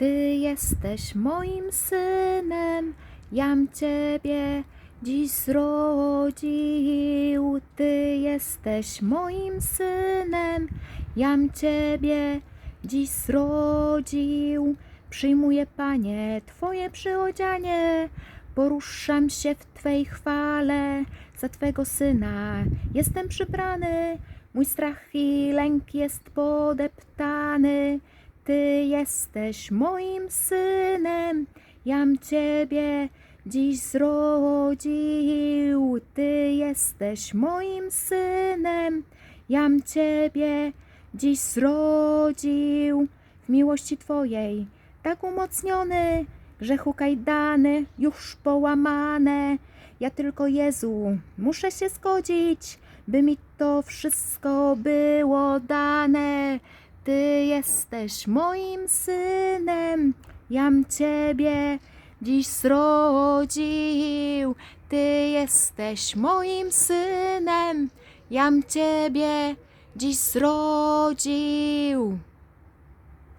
Ty jesteś moim synem, jam Ciebie dziś zrodził. Ty jesteś moim synem, jam Ciebie dziś zrodził. Przyjmuję, Panie, Twoje przyodzianie, poruszam się w Twej chwale. Za Twego Syna jestem przybrany, mój strach i lęk jest podeptany. Ty jesteś moim synem, jam Ciebie dziś zrodził. Ty jesteś moim synem, jam Ciebie dziś zrodził. W miłości Twojej, tak umocniony, grzechu kajdany już połamane. Ja tylko Jezu, muszę się zgodzić, by mi to wszystko było dane. Ty jesteś moim synem, jam Ciebie dziś zrodził. Ty jesteś moim synem, jam Ciebie dziś zrodził.